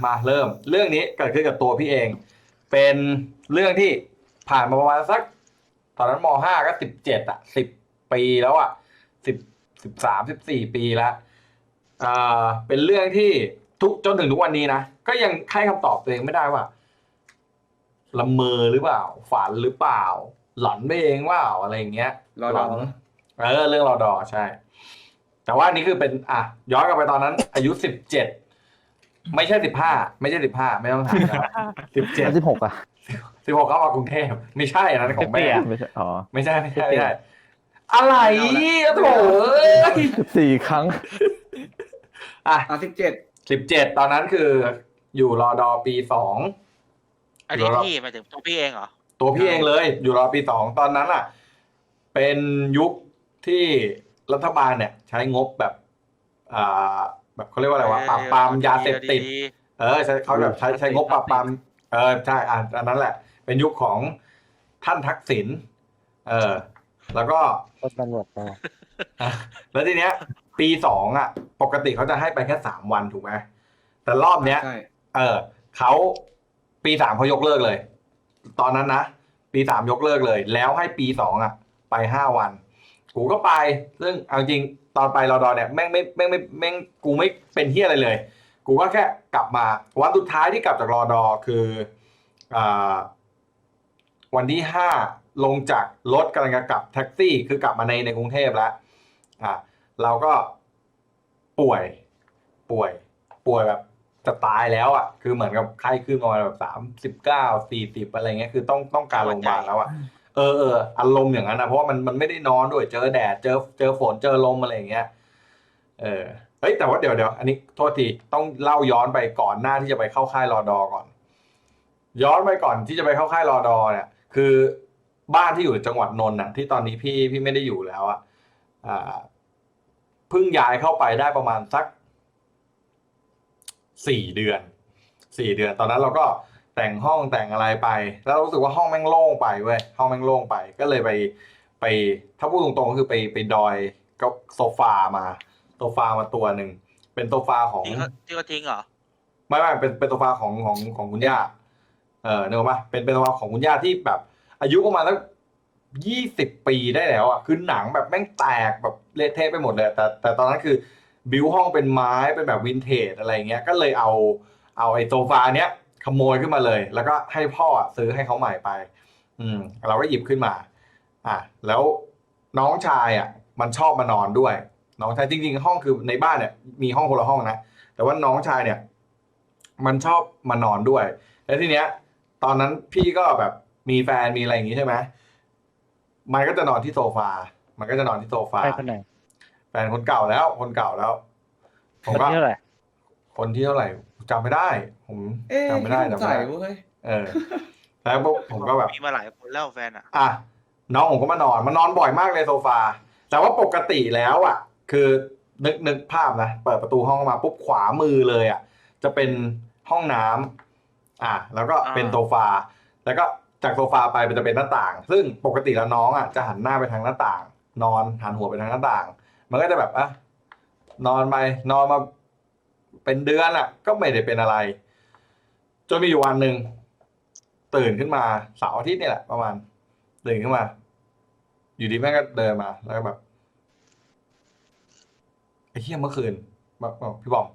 อะมาเริ่มเรื่องนี้เกิดขึ้นกับตัวพี่เอง เป็นเรื่องที่ผ่านมาประมาณสัก ตอนนั้นมห้าก็สิบเจ็ดอะสิบปีแล้วอะสิบสิบสามสิบสี่ปีแล้วอ่าเป็นเรื่องที่ทุกจนถึงทุกวันนี้นะก็ยังให้คำตอบตัวเองไม่ได้ว่าละเมอหรือเปล่า ฝันหรือเปล่า หลอนไปเองว่าอะไรอย่างเงี้ยรอดอหลนเออเรื่องรอดอใช่ แต่ว่านี่คือเป็นอะย้อนกลับไปตอนนั้น อายุสิบเจ็ด ไม่ใช่สิบห้าไม่ใช่สิบห้าไม่ต้องถามสิบเจ็ดสิบหกอะสิบหกเข้ามากรุงเทพไม่ใช่อันนั้นของแม่ไม่ใช่อ๋อไม่ใช่ไม่ใช่ไม่ใช่อะไรโถ่เอ้ยสิบสี่ครั้งอะอะสิบเจ็ดสิบเจ็ดตอนนั้นคือ อยู่รอดอปีสองอันนี้เหรอพี่หมายถึงตัวพี่เองเหรอตัวพี่เองเลย อยู่รอปีสองตอนนั้นอะ เป็นยุคที่รัฐบาลเนี่ย ใช้งบแบบอ่า แบบเขาเรียกว่าอะไรวะปราบปรามยาเสพติด เออใช้เขาแบบใช้ใช้งบปราบปรามเออใช่อะอันนั้นแหละ เป็นยุคของท่านทักษิณเออ แล้วก็คนตำรวจต่ออะแล้วทีเนี้ย ปีสองอะ ปกติเขาจะให้ไปแค่สามวันถูกไหมแต่รอบเนี้ยใช่เออเขาปีสามเขายกเลิกเลย ตอนนั้นนะปีสามยกเลิกเลย แล้วให้ปีสองอะ ไปห้าวัน กูก็ไป ซึ่งเอาจริง ตอนไปรอดอเนี่ยแม่งไม่แม่งไม่แม่งกูไม่เป็นเฮียอะไรเลย กูก็แค่กลับมาวันสุดท้ายที่กลับจากรอดอคืออ่าวันที่ห้าลงจากรถกำลังจะกลับแท็กซี่ คือกลับมาในในกรุงเทพแล้วอ่าเราก็ป่วย ป่วย ป่วยแบบจะตายแล้วอะ คือเหมือนกับไข้ขึ้นมาแบบสามสิบเก้าสี่สิบอะไรเงี้ย คือต้องต้องการโรงพยาบาลแล้วอะ ออเอออารมณ์อย่างนั้นนะเพราะว่ามันมันไม่ได้นอนด้วยเจอแดดเจอเจอฝนเจอลมอะไรอย่างเงี้ยเออเฮ้ยแต่ว่าเดี๋ยวเดี๋ยวอันนี้โทษทีต้องเล่าย้อนไปก่อนหน้าที่จะไปเข้าค่ายรอดอก่อน ย้อนไปก่อนที่จะไปเข้าค่ายรอดอเนี่ย คือบ้านที่อยู่จังหวัดนนท์นะที่ตอนนี้พี่พี่ไม่ได้อยู่แล้วอะอ่าเพิ่งย้ายเข้าไปได้ประมาณสักสี่เดือนสี่เดือน ตอนนั้นเราก็ แต่งห้องแต่งอะไรไป แล้วรู้สึกว่าห้องแม่งโล่งไปเว้ยห้องแม่งโล่งไปก็เลยไปไปถ้าพูดตรงๆก็คือไปไปดอยก็โซฟามาโซฟามาตัวหนึ่งเป็นโซฟาของที่เขาที่เขาทิ้งเหรอไม่ไม่เป็นเป็นโซฟาของของของคุณย่าเออเนกอะปะเป็นเป็นโซฟาของคุณย่าที่แบบ อายุประมาณสักยี่สิบปีได้แล้วอะคือหนังแบบแม่งแตกแบบเละเทะไปหมดเลย แต่แต่ตอนนั้นคือบิวห้องเป็นไม้เป็นแบบวินเทจอะไรเงี้ยก็เลยเอาเอาไอ้โซฟาเนี้ย ขโมยขึ้นมาเลย แล้วก็ให้พ่ออะซื้อให้เขาใหม่ไป อืม เราก็หยิบขึ้นมา อะแล้วน้องชายอะ มันชอบมานอนด้วย น้องชายจริง ๆ ห้องคือในบ้านเนี่ยมีห้องคนละห้องนะแต่ว่าน้องชายเนี่ย มันชอบมานอนด้วย แล้วทีเนี้ย ตอนนั้นพี่ก็แบบมีแฟนมีอะไรอย่างงี้ใช่ไหมมันก็จะนอนที่โซฟา มันก็จะนอนที่โซฟาใครคนไหนแฟนคนเก่าแล้ว คนเก่าแล้วผคมนก็ที่เท่าไหร่คนที่เท่าไหร่ จำไม่ได้ ผมเอ๊ะจำไม่ได้ที่จำใส่ไม่ได้เว้ยเออ แล้วปุ๊บผมก็แบบ มีมาหลายคนแล้วแฟนอะ อะน้องผมก็มานอนมานอนบ่อยมากเลยโซฟา แต่ว่าปกติแล้วอะ คือนึกนึกภาพนะเปิดประตูห้องมาปุ๊บขวามือเลยอะ จะเป็นห้องน้ำอะแล้วก็เป็นโซฟา แล้วก็จากโซฟาไปมันจะเป็นหน้าต่าง ซึ่งปกติแล้วน้องอะจะหันหน้าไปทางหน้าต่าง นอนหันหัวไปทางหน้าต่าง มันก็จะแบบอะนอนไปนอนมา เป็นเดือนอะ ก็ไม่ได้เป็นอะไร จนมีอยู่วันหนึ่งตื่นขึ้นมาเสาร์อาทิตย์นี่แหละประมาณตื่นขึ้นมา อยู่ดีแม่ก็เดินมา แล้วก็แบบไอ้เหี้ยเมื่อคืนแบบแบบพี่บอม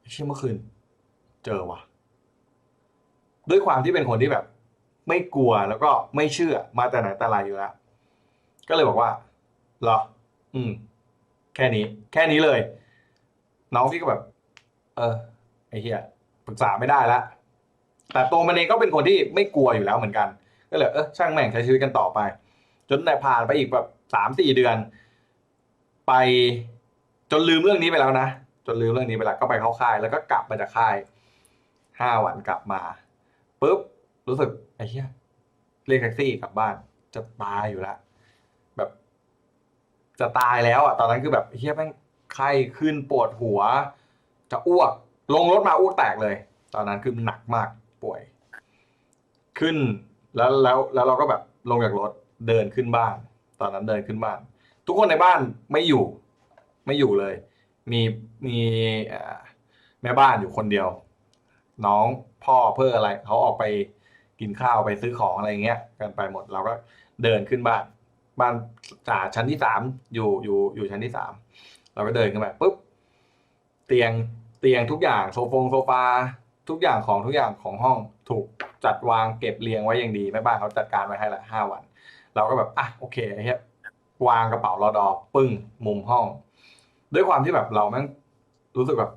ไอ้เหี้ยเมื่อคืน เจอว่ะ ด้วยความที่เป็นคนที่แบบ ไม่กลัวแล้วก็ไม่เชื่อมาแต่ไหนแต่ไรอยู่แล้วก็เลยบอกว่าเหรอ อืม แค่นี้ แค่นี้เลย น้องพี่ก็แบบ เออไอ้เหี้ยปรึกษาไม่ได้ละแต่ตัวมันเองก็เป็นคนที่ไม่กลัวอยู่แล้วเหมือนกัน ก็เลยเออช่างแม่งใช้ชีวิตกันต่อไป จนแต่ผ่านไปอีกแบบสามสี่เดือน ไปจนลืมเรื่องนี้ไปแล้วนะจนลืมเรื่องนี้ไปแล้วก็ไปเข้าค่าย แล้วก็กลับมาจากค่ายห้าวันกลับมาปุ๊บรู้สึกไอ้เหี้ยเรียกแท็กซี่กลับบ้าน จะตายอยู่แล้วแบบ จะตายแล้วอะตอนนั้นคือแบบไอ้เหี้ยแม่ง ไข้ขึ้นปวดหัว จะอ้วก ลงรถมาอ้วกแตกเลย ตอนนั้นคือหนักมากป่วย ขึ้นแล้วแล้วแล้วเราก็แบบลงจากรถเดินขึ้นบ้าน ตอนนั้นเดินขึ้นบ้าน ทุกคนในบ้านไม่อยู่ ไม่อยู่เลย มีมีแม่บ้านอยู่คนเดียว น้องพ่อเพื่ออะไรเขาออกไปกินข้าวไปซื้อของอะไรเงี้ย กันไปหมดเราก็เดินขึ้นบ้านบ้านจ่าชั้นที่สามอยู่อยู่อยู่ชั้นที่สาม เราก็เดินขึ้นไปปุ๊บเตียงเตียงทุกอย่างโซฟงโซฟาทุกอย่างของทุกอย่างของห้องถูกจัดวางเก็บเรียงไว้อย่างดีแม่บ้านเขาจัดการไว้ให้ละห้าวัน เราก็แบบอะโอเคไอ้เหี้ยวางกระเป๋ารอดอปึ้งมุมห้อง ด้วยความที่แบบเราแม่งรู้สึกแบบ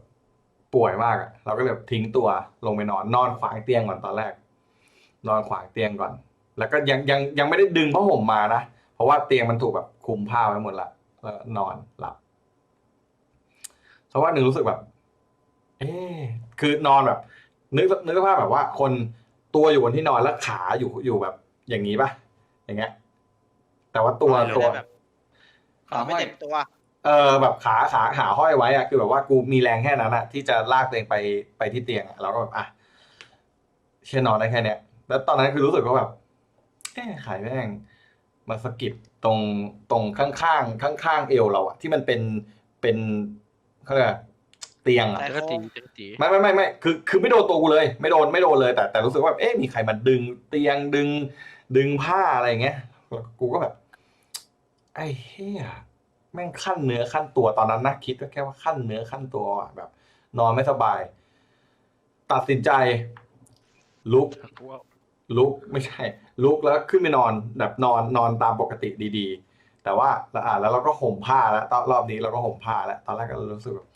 ป่วยมากอะเราก็แบบทิ้งตัวลงไปนอนนอนขวางเตียงก่อนตอนแรก นอนขวางเตียงก่อน แล้วก็ยังยังยังไม่ได้ดึงผ้าห่มมานะเพราะว่าเตียงมันถูกแบบคลุมผ้าไว้หมดละแล้วนอนหลับ สักวันหนึ่งรู้สึกแบบ เอ๊ะคือนอนแบบ นึกนึกภาพแบบว่า คนตัวอยู่บนที่นอนแล้วขาอยู่อยู่แบบ อย่างนี้ปะอย่างเงี้ย แต่ว่าตัวไม่ตัวได้แบบขาไม่เต็มตัว เออแบบขาขาขาห้อยไว้อะคือแบบว่ากูมีแรงแค่นั้นอะที่จะลากตัวเองไปไปที่เตียงอะเราก็แบบอะเชื่อนอนได้แค่เนี้ยแล้วตอนนั้นคือรู้สึกว่าแบบเอ๊ะขายแม่งมาสะกิดตรงตรงข้างข้างข้างข้างๆเอวเราอะที่มันเป็นเป็น เขาเรียกอะไรเตียงอะ แต่จักรตีจักรตี ไม่ไม่ไม่ไม่คือคือไม่โดนตัวกูเลย ไม่โดนไม่โดนเลย แต่แต่รู้สึกว่าเอ๊ะมีใครมาดึงเตียงดึง ดึงผ้าอะไรอย่างเงี้ยกูก็แบบ ไอ้เฮียแม่งขั้นเนื้อขั้นตัวตอนนั้นนะคิดว่าแค่ว่าขั้นเนื้อขั้นตัวอะแบบ นอนไม่สบาย ตัดสินใจ ลุก ลุกไม่ใช่ ลุกแล้วขึ้นไปนอน แบบนอนนอนตามปกติดีๆ แต่ว่าแล้วอ่าแล้วเราก็ห่มผ้าแล้วตอนรอบนี้เราก็ห่มผ้าแล้วตอนแรกก็รู้สึกแบบ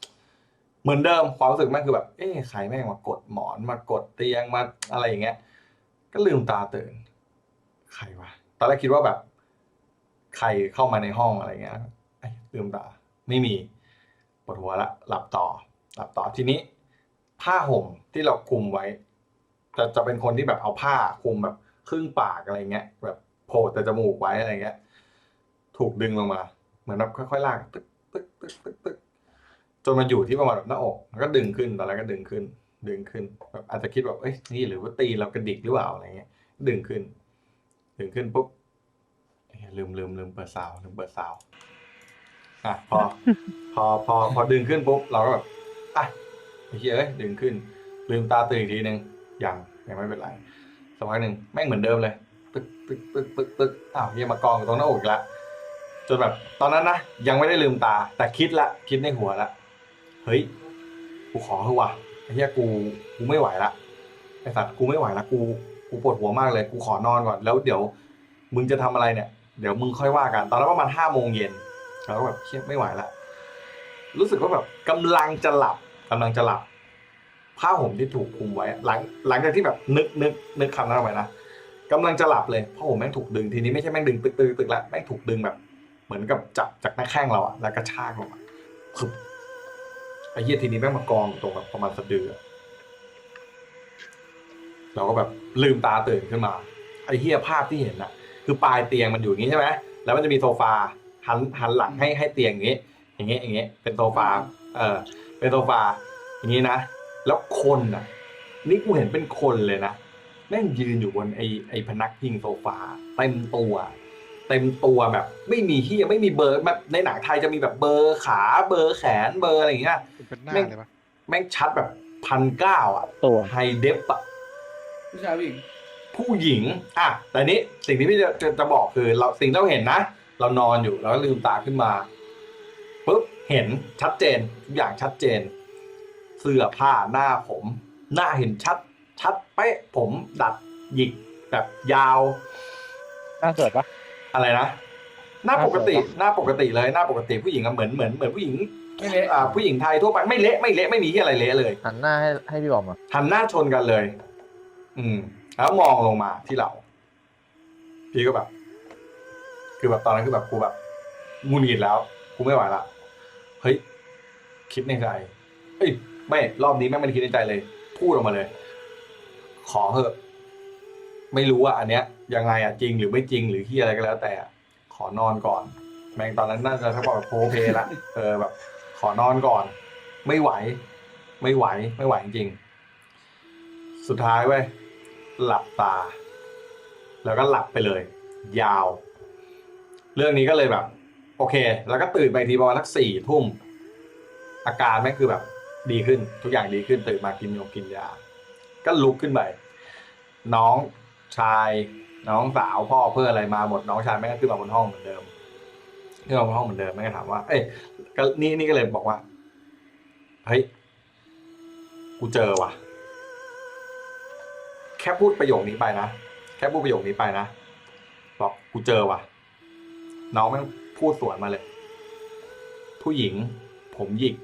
เหมือนเดิมความรู้สึกแม่งคือแบบ เอ๊ะใครแม่งมากดหมอนมากดเตียงมาอะไรอย่างเงี้ย ก็ลืมตาตื่น ใครวะตอนแรกคิดว่าแบบ ใครเข้ามาในห้องอะไรเงี้ยไอ้ยลืมตาไม่มีปวดหัวละหลับต่อ หลับต่อทีนี้ ผ้าห่มที่เราคลุมไว้จะจะเป็นคนที่แบบเอาผ้าคลุมแบบครึ่งปากอะไรเงี้ย แบบโผล่แต่จมูกไว้อะไรเงี้ย ถูกดึงลงมา เหมือนแบบค่อยๆลากตึ๊กตึ๊กตึ๊กตึ๊กตึ๊กจนมาอยู่ที่ประมาณแบบหน้าอกแล้วก็ดึงขึ้นตอนแรกก็ดึงขึ้น ดึงขึ้นแบบอาจจะคิดแบบเอ้ยนี่หรือว่าตีเรากระดิกหรือเปล่าอะไรเงี้ย ดึงขึ้น ดึงขึ้นปุ๊บลืมลืมลืมเปิดซาวลืมเปิดซาวอะพอ พอพอพอดึงขึ้นปุ๊บเราก็แบบอะเหี้ยดึงขึ้น ลืมตาตื่นอีกทีหนึ่งยังยังไม่เป็นไรสักพักหนึ่งแม่งเหมือนเดิมเลย ตึกตึกตึกตึกตึกอ้าวเฮียมากองตรงหน้าอกแล้ว นแบบตอนนั้นนะยังไม่ได้ลืมตา แต่คิดละคิดในหัวละเฮ้ยกูขอเถอะวะไอ้เฮียกูกูไม่ไหวละไอ้สัตว์กูไม่ไหวละกูกูปวดหัวมากเลยกูขอนอนก่อนแล้วเดี๋ยวมึงจะทำอะไรเนี่ย เดี๋ยวมึงค่อยว่ากัน ตอนนั้นประมาณห้าโมงเย็นเราก็แบบเชี่ยไม่ไหวละรู้สึกว่าแบบกำลังจะหลับกำลังจะหลับผ้าห่มที่ถูกคลุมไว้ หลังหลังจากที่แบบนึกนึกนึกคำนั้นออกไปนะกำลังจะหลับเลยผ้าห่มแม่งถูกดึงทีนี้ไม่ใช่แม่งดึงตึกตึกตึกละแม่งถูกดึงแบบ เหมือนกับจับจากหน้าแข้งเราอะแล้วก็ชากลงมาพึบไอ้เหี้ยทีนี้แม่งมากองตรงแบบประมาณสะดืออะเราก็แบบลืมตาตื่นขึ้นมาไอ้เหี้ยภาพที่เห็นอะคือปลายเตียงมันอยู่อย่างนี้ใช่ไหมแล้วมันจะมีโซฟาหันหันหลังให้ให้เตียงอย่างนี้ อย่างนี้อย่างนี้ เป็นโซฟา เออเป็นโซฟา อย่างนี้นะแล้วคนน่ะนี่กูเห็นเป็นคนเลยนะแม่งยืนอยู่บนไอ้ไอ้พนักพิงโซฟาเต็มตัว เต็มตัวแบบไม่มีที่ไม่มีเบอร์แบบในหนังไทยจะมีแบบเบอร์ขาเบอร์แขนเบอร์อะไรอย่างเงี้ยเป็นหน้าเลยปะแม่งชัดแบบพันเก้าอะตัวไฮเดฟอะผู้ชายผู้หญิงผู้หญิงอะแต่นี้สิ่งที่พี่จะจะจะบอกคือ เราสิ่งที่เราเห็นนะเรานอนอยู่แล้วก็ลืมตาขึ้นมาปุ๊บเห็นชัดเจนทุกอย่างชัดเจน เสื้อผ้าหน้าผม หน้าเห็นชัด ชัดเป๊ะผมดัดหยิกแบบยาว หน้าสวยปะ อะไรนะหน้าปกติหน้าสวยปะหน้าปกติเลยหน้าปกติผู้หญิงอะเหมือนเหมือนเหมือนผู้หญิงไม่เละอ่าผู้หญิงไทยทั่วไปไม่เละไม่เละไม่มีที่อะไรเละเลยหันหน้าให้ให้พี่บอมอะหันหน้าชนกันเลย อืม แล้วมองลงมาที่เรา พี่ก็แบบ คือแบบตอนนั้นคือแบบกูแบบงุนงิดแล้วกูไม่ไหวละเฮ้ยคิดในใจเฮ้ยไม่รอบนี้แม่งไม่ได้คิดในใจเลย พูดออกมาเลย ขอเถอะ ไม่รู้ว่าอันเนี้ยยังไงอะจริงหรือไม่จริงหรือที่อะไรก็แล้ว แต่ขอนอนก่อน แม่งตอนนั้นน่าจะถ้าบอกโพเพละเออแบบ ขอนอนก่อน ไม่ไหว ไม่ไหวไม่ไหวจริง สุดท้ายเว้ยหลับตา แล้วก็หลับไปเลย ยาว เรื่องนี้ก็เลยแบบ โอเค แล้วก็ตื่นไปทีประมาณสักสี่ทุ่มอาการแม่งคือแบบดีขึ้นทุกอย่างดีขึ้นตื่นมากินยงกินยา ก็ลุกขึ้นไปน้อง ชายน้องสาวพ่อเพื่ออะไรมาหมดน้องชายแม่งก็ขึ้นมาบนห้องเหมือนเดิมขึ้นมาบนห้องเหมือนเดิมแม่งก็ถามว่า เอ้ยก็นี่นี่ก็เลยบอกว่าเฮ้ยกูเจอว่ะ แค่พูดประโยคนี้ไปนะแค่พูดประโยคนี้ไปนะบอกกูเจอว่ะ น้องแม่งพูดสวนมาเลย ผู้หญิง ผมหยิก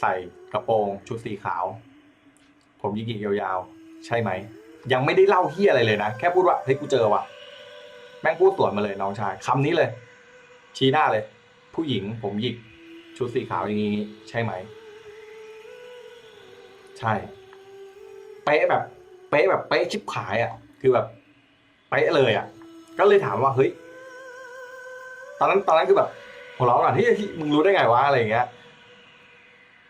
ใส่กระโปรงชุดสีขาว ผมหยิกหยิกยาวๆ ใช่ไหม ยังไม่ได้เล่าเฮียอะไรเลยนะ แค่พูดว่าเฮ้ยกูเจอว่ะ แม่งพูดสวนมาเลยน้องชายคำนี้เลย ชี้หน้าเลย ผู้หญิงผมหยิก ชุดสีขาวอย่างนี้ใช่ไหม ใช่ เป๊ะแบบ เป๊ะแบบเป๊ะชิบขายอะ คือแบบเป๊ะเลยอะ ก็เลยถามว่าเฮ้ยตอนนั้นตอนนั้นคือแบบหัวเราะก่อนที่มึงรู้ได้ไงวะอะไรอย่างเงี้ย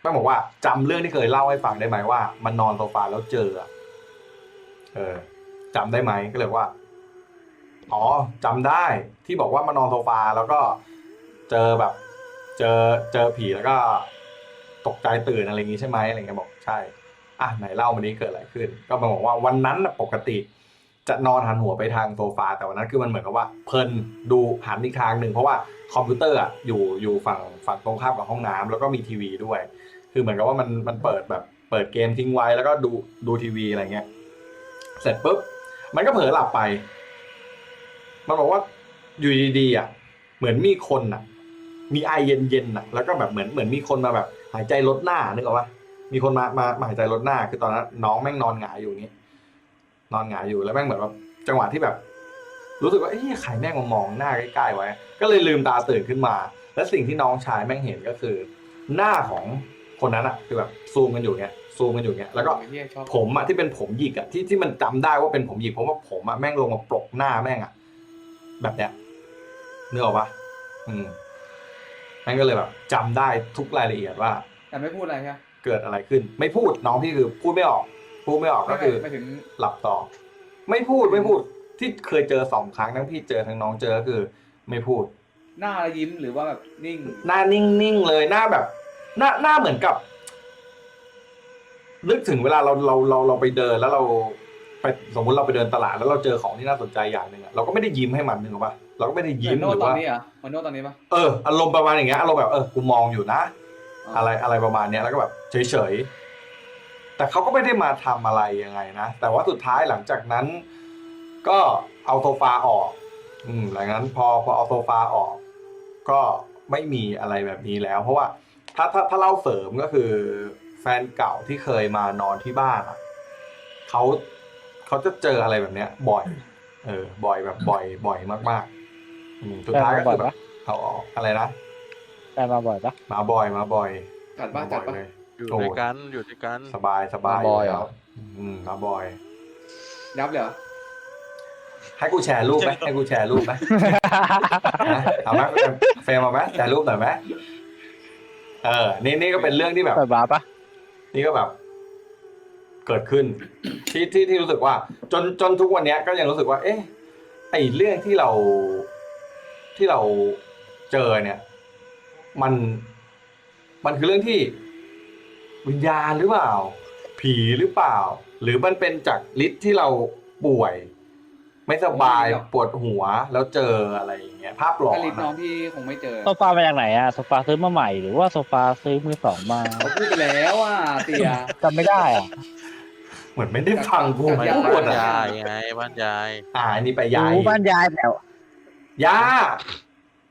แม่งบอกว่าจำเรื่องที่เคยเล่าให้ฟังได้ไหมว่า มันนอนโซฟาแล้วเจออะ เออจำได้ไหมก็เลยว่า อ๋อจำได้ที่บอกว่ามานอนโซฟาแล้วก็เจอแบบ เจอเจอผีแล้วก็ ตกใจตื่นอะไรอย่างงี้ใช่ไหมอะไรเงี้ยบอกใช่ อะไหนเล่าวันนี้เกิดอะไรขึ้น ก็มาบอกว่าวันนั้นน่ะปกติ จะนอนหันหัวไปทางโซฟาแต่วันนั้นคือมันเหมือนกับว่า เพลินดูหันอีกทางหนึ่งเพราะว่าคอมพิวเตอร์อะอยู่อยู่ฝั่งฝั่งตรงข้ามกับห้องน้ำแล้วก็มีทีวีด้วย คือเหมือนกับว่ามันมันเปิดแบบเปิดเกมทิ้งไว้แล้วก็ดูดูทีวีอะไรเงี้ย เสร็จปุ๊บมันก็เผลอหลับไป มันบอกว่าอยู่ดีๆอะ เหมือนมีคนอะ มีไอเย็นๆอะ แล้วก็แบบเหมือนเหมือนมีคนมาแบบ หายใจลดหน้านึกออกปะมีคนมามามาหายใจลดหน้า คือตอนนั้นน้องแม่งนอนหงายอยู่อย่างงี้ นอนหงายอยู่แล้วแม่งเหมือนแบบจังหวะที่แบบ รู้สึกว่าเอ้ยใครแม่งมามองหน้าใกล้ๆไว้ ก็เลยลืมตาตื่นขึ้นมา และสิ่งที่น้องชายแม่งเห็นก็คือ หน้าของ คนนั้นอะคือแบบซูมกันอยู่เงี้ยซูมกันอยู่เงี้ยแล้วก็ไอ้เหี้ยชอบผมอะที่เป็นผมหยิกอะที่ที่มันจำได้ว่าเป็นผมหยิกเพราะว่าผมอะแม่งลงมาปลกหน้าแม่งอะแบบเนี้ยนึกออกปะอืมแม่งก็เลยแบบจำได้ทุกรายละเอียดว่า แต่ไม่พูดอะไรใช่ไหมเกิดอะไรขึ้น ไม่พูดน้องพี่คือพูดไม่ออก พูดไม่ออกก็คือไม่ถึงหลับต่อ ไม่พูดไม่พูดที่เคยเจอสองครั้งทั้งพี่เจอทั้งน้องเจอก็คือ ไม่พูด หน้าแล้วยิ้มหรือว่าแบบนิ่ง หน้านิ่งๆเลยหน้าแบบ หน้าหน้าเหมือนกับ นึกถึงเวลาเราเราเราเราไปเดินแล้วเราไปสมมติเราไปเดินตลาดแล้วเราเจอของที่น่าสนใจอย่างหนึ่งอะเราก็ไม่ได้ยิ้มให้มันนึกออกปะเราก็ไม่ได้เหมืยิ้อมนหโน้ตรือตอนว่านี้อะเหมือนโน้ตตอนนี้ปะเอออารมณ์ประมาณอย่างเงี้ยอารมณ์แบบเออกูมองอยู่นะ อะไรอะไรประมาณเนี้ยแล้วก็แบบเฉยๆแต่เขาก็ไม่ได้มาทำอะไรยังไงนะแต่ว่าสุดท้ายหลังจากนั้น ก็เอาโซฟาออก อืมหลังจากนั้นพอพอเอาโซฟาออก ก็ไม่มีอะไรแบบนี้แล้ว เพราะว่า ถ้าถ้าถ้าเล่าเสริมก็คือ แฟนเก่าที่เคยมานอนที่บ้านอะเขาเขาจะเจออะไรแบบเนี้ย บ่อย เออ บ่อยแบบบ่อยบ่อยมากๆอืมสุดท้ายก็คือแบบเอาออกอะไรนะแต่มาบ่อยปะมาบ่อยมาบ่อยจัดบ้าจัดมาบ่ปะอยเลยอยู่โอ้ด้วยกันอยู่ด้วยกันสบายสบายมาบ่อยแล้วเหรอ อืมมาบ่อยยับเลยเหรอให้กูแชร์รูปไหมให้กูแชร์รูปไหมนะเอาไหมเฟรมเอาไหมแชร์รูปหน่อยไหม เออ นี่นี่ก็เป็นเรื่องที่แบบ เปิดบาร์ปะนี่ก็แบบ เกิดขึ้น ที่ที่ที่รู้สึกว่า จนจนทุกวันเนี้ยก็ยังรู้สึกว่า เอ๊ะไอเรื่องที่เราที่เราเจอเนี่ย มันมันคือเรื่องที่วิญญาณหรือเปล่า ผีหรือเปล่า หรือมันเป็นจากฤทธิ์ที่เราป่วย ไม่สบายปวดหัวแล้วเจออะไรอย่างเงี้ยภาพหลอถ้านลิสน้องอะพี่คงไม่เจอโซฟามาจากไหนอะโซฟาซื้อมาใหม่หรือว่าโซฟาซื้อมือสองมาเขาพูดไปแล้วอะเตียจำไม่ได้อะเหมือนไม่ได้ฟังกูจากพูบ้าดนอะยายไงบ้านยาย อ่าอันนี้ไปยายรู้บ้านยายแต่ย่า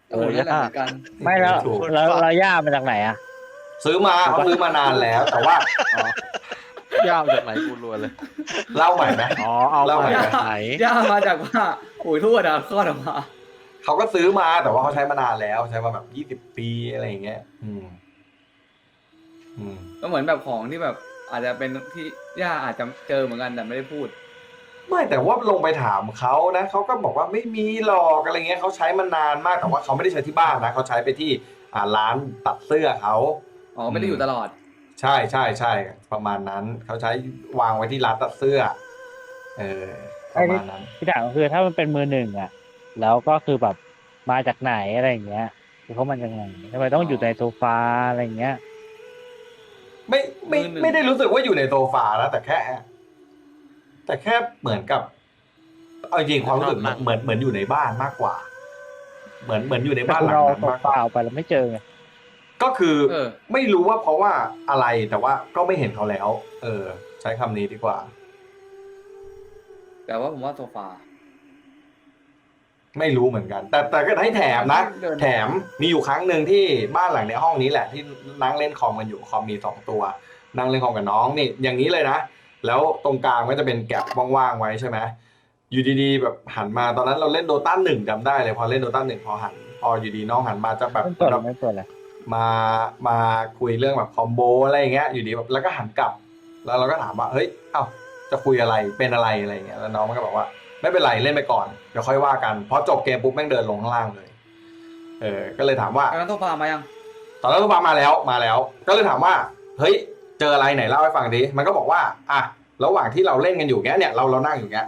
เออนั่นแหละเหมือนกันไม่แล้วถูกแล้วเราย่ามาจากไหนอะซื้อมาเขาซื้อมานานแล้ว แต่ว่าอ๋อ ย่ามจากไหนกูรวยเลย เล่าใหม่ไหม อ๋อ เอาเล่ามาใหม่จากไหน ย่ามาจากว่าปุ๋ยทวดอะคลอดออกมา เขาก็ซื้อมาแต่ว่าเขาใช้มานานแล้วใช้มาแบบยี่สิบปีอะไรอย่างเงี้ย อืม อืม ก็เหมือนแบบของที่แบบ อาจจะเป็นที่ย่าอาจจะเจอเหมือนกันแต่ไม่ได้พูด ไม่แต่ว่าลงไปถามเขานะเขาก็บอกว่าไม่มีหรอกอะไรเงี้ยเขาใช้มานานมากแต่ว่าเขาไม่ได้ใช้ที่บ้านนะเขาใช้ไปที่อ่าร้านตัดเสื้อเขา อ๋อไม่ได้อยู่ตลอด ใช่ใช่ใช่ประมาณนั้น เขาใช้วางไว้ที่ร้านตัดเสื้อ เออประมาณนั้นที่ถามก็คือถ้ามันเป็นมือหนึ่งอะแล้วก็คือแบบมาจากไหนอะไรอย่างเงี้ยคือเขามันยังไงทำไมต้องอยู่ในโซฟาอะไรอย่างเงี้ย ไม่ไม่มือหนึ่งไม่ได้รู้สึกว่าอยู่ในโซฟาแล้วแต่แค่ แต่แค่เหมือนกับเอาจริงๆความรู้สึกเหมือนเหมือนเหมือนอยู่ในบ้านมากกว่า เหมือนเหมือนอยู่ในแต่บ้านคุหณลังเอานั้นโซมากกฟาว่าออกไปแล้วไม่เจอไง ก็คือเออ ไม่รู้ว่าเพราะว่าอะไรแต่ว่าก็ไม่เห็นเขาแล้ว เออ ใช้คำนี้ดีกว่า แต่ว่าผมว่าโซฟา ไม่รู้เหมือนกัน แต่แต่ก็ให้แถมนะ เดิน แถมมีอยู่ครั้งหนึ่งที่บ้านหลังในห้องนี้แหละ ที่นั่งเล่นคอมกันอยู่คอมมีสองตัวนั่งเล่นคอมกับน้องนี่อย่างนี้เลยนะ แล้วตรงกลางก็จะเป็นแก็บว่างๆไว้ใช่ไหมอยู่ดีๆแบบหันมาตอนนั้นเราเล่นโดต้าหนึ่งจำได้เลยพอเล่นโดต้าหนึ่งพอหันพออยู่ดีน้องหันมาจะแบบไม่เปิดเลยไม่เปิดเลย มามาคุยเรื่องแบบคอมโบอะไรอย่างเงี้ยอยู่ดีแบบแล้วก็หันกลับ แล้วเราก็ถามว่าเฮ้ยเอ้าจะคุยอะไรเป็นอะไรอะไรอย่างเงี้ยแล้วน้องมันก็บอกว่าไม่เป็นไรเล่นไปก่อนเดี๋ยวค่อยว่ากันพอจบเกมปุ๊บแม่งเดินลงข้างล่างเลย เออก็เลยถามว่าอันนั้นโซฟามายังตอนนั้นตัวปามาแล้วมาแล้ว ก็เลยถามว่า เฮ้ยเจออะไรไหนเล่าให้ฟังดิมันก็บอกว่าอะระหว่างที่เราเล่นกันอยู่เงี้ยเนี่ยเราเรานั่งอยู่เงี้ย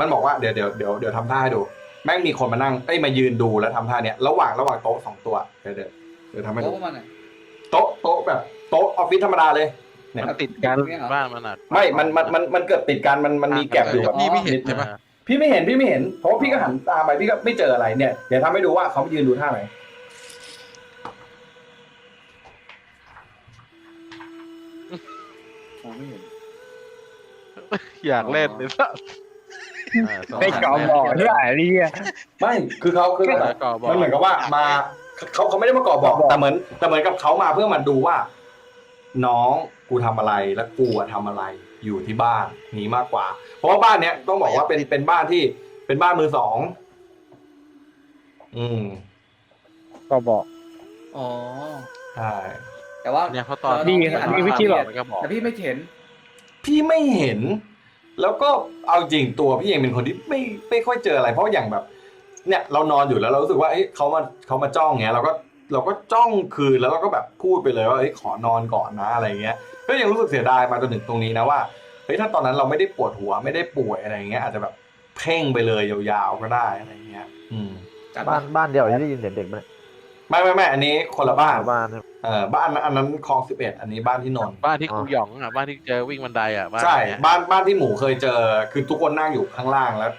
มันบอกว่าเดี๋ยวเดี๋ยวเดี๋ยวเดี๋ยวทำท่าให้ดู แม่งมีคนมานั่งเอ้ยมายืนดูแล้วทำท่าเนี้ยระหว่างระหว่างโต๊ะสองตัวเดี๋ยวเดี๋ยว เดี๋ยวทำให้โต๊ะดูประมาณไหนโต๊ะโต๊ะแบบโต๊ะออฟฟิศธรรมดาเลย เนี่ย มันติดกันบ้านมันอะไม่มันมันมันมันเกิดติดกันมันมันมีแกลบอยู่แบบ พี่ไม่เห็นนิดใช่ไหมพี่ไม่เห็นพี่ไม่เห็นเพราะว่าพี่ก็หันตามไปพี่ก็ไม่เจออะไรเนี่ยเดี๋ยวทำให้ดูว่าเขายืนดูท่าไหนมองไม่เห็นอยากเล่นเลยสัสไปเกาบ่อด้วยไอ้เรียไม่คือเขาคือแล้วก็บอกมันเหมือนกับว่ามา เขาเขาไม่ได้มาก่อบอก แต่เหมือนแต่เหมือนกับเขามาเพื่อมาดูว่า น้องกูทำอะไรและกูอะทำอะไรอยู่ที่บ้านนี้มากกว่า เพราะว่าบ้านเนี้ยต้องบอกว่าเป็นเป็นบ้านที่เป็นบ้านมือสองอืมก็บอกอ๋อใช่แต่ว่าเนี่ยเพราะตอนนี่ที่อันนี้มัวิธีหลอกมันก็บอกแต่พี่ไม่เห็น พี่ไม่เห็น แล้วก็เอาจริงตัวพี่เองเป็นคนที่ไม่ไม่ค่อยเจออะไร เพราะอย่างแบบ เนี่ยเรานอนอยู่แล้วเรารู้สึกว่าเอ้ยเขามาเขามาจ้องเงี้ยเราก็เราก็จ้องคืนแล้วเราก็แบบพูดไปเลยว่าเอ้ยขอนอนก่อนนะอะไรเงี้ยก็ยังรู้สึกเสียดายมาจนถึงตรงนี้นะว่าเฮ้ยถ้าตอนนั้นเราไม่ได้ปวดหัวไม่ได้ป่วยอะไรเงี้ยอาจจะแบบเพ่งไปเลยยาวๆก็ได้อะไรเงี้ย อืมจัดบ้าปะนบ้านเดียวที่ได้ยินเสียงเด็กไหมไม่ไม่ไม่อันนี้คนละบ้านบ้านครับเออบ้านอันนั้นคลองสิบเอ็ดอันนี้บ้านที่นนท์บ้านที่กูหยองอะบ้านที่เจอวิ่งบันไดอะบ้านใช่เนี้ยบ้านบ้านที่หมูเคยเจอคือทุกคนนั่งอยู่ข้างล่างแล้วเ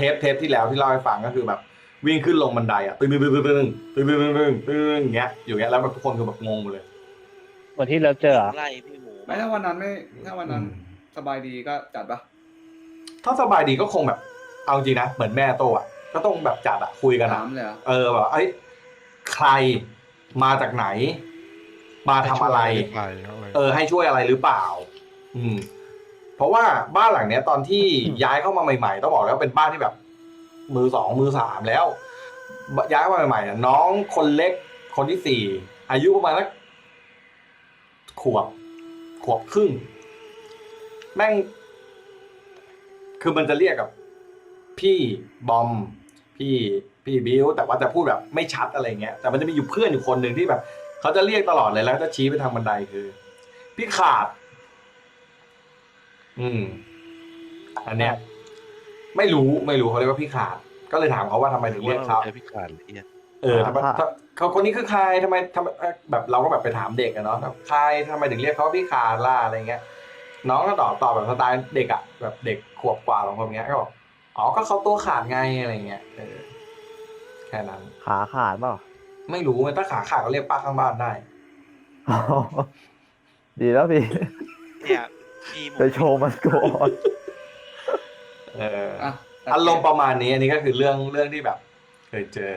ทปเทปที่แล้วที่เล่าให้ฟังก็คือแบบวิ่งขึ้นลงบันไดอะตึ้งตึ้งตึ้งตึ้งตึ้งตึ้งตึ้งตึ้งตึ้งตึ้งอย่างเงี้ยอยู่อย่างเงี้ยแล้วแบบทุกคนคือแบบงงหมดเลยวันที่เราเจออะไล่พี่หมูไม่ถ้าวันนั้นไม่ถ้าวันนั้นอืมสบายดีก็จัดปะถ้าสบายดีก็คงแบบ เอาจริงนะเหมือนแม่โตอะก็ต้องแบบจัดอะคุยกันถาอะมเลยเหรอเออแบบไอ้ยใครมาจากไหน มาทำอะไร เออ ให้ช่วยอะไรหรือเปล่า อืม เพราะว่าบ้านหลังเนี้ยตอนที่ย้ายเข้ามาใหม่ ๆ ต้องบอกแล้วเป็นบ้านที่แบบ มือสองมือสามแล้ว ย้ายเข้ามาใหม่ๆน้องคนเล็กคนที่สี่อายุประมาณสักขวบขวบครึ่งแม่ง คือมันจะเรียกกับ พี่บอม พี่พี่บิวแต่ว่าจะพูดแบบไม่ชัดอะไรเงี้ยแต่มันจะมีอยู่เพื่อนอยู่คนหนึ่งที่แบบเขาจะเรียกตลอดเลยแล้วจะชี้ไปทางบันไดคือ พี่ขาด อืม อันเนี้ย ไม่รู้ไม่รู้เขาเรียกว่าพี่ขาด ก็เลยถามเขาว่าทำไมถึงเรียกเขาเจอพี่ขาดเลยเนี่ยเออทำไมถ้าเขาคนนี้คือใครทำไมทำไมเอ่อแบบเราก็แบบไปถามเด็กอะเนาะแบบใครทำไมถึงเรียกเขาว่าพี่ขาดล่ะอะไรเงี้ย น้องก็ตอบตอบแบบสไตล์เด็กอะแบบเด็กขวบกว่าของคนเงี้ยก็บอกอ๋อก็เขาตัวขาดไงอะไรเงี้ยเออแค่นั้น ขาขาดเปล่า ไม่รู้ไงถ้าขาขาดก็เรียกป้าข้างบ้านได้อ๋อดีแล้วพี่ เนี่ย พี่หมูไปโชว์มันก่อนเอออะ อารมณ์ประมาณนี้ อันนี้ก็คือเรื่องเรื่องที่แบบ เคยเจอ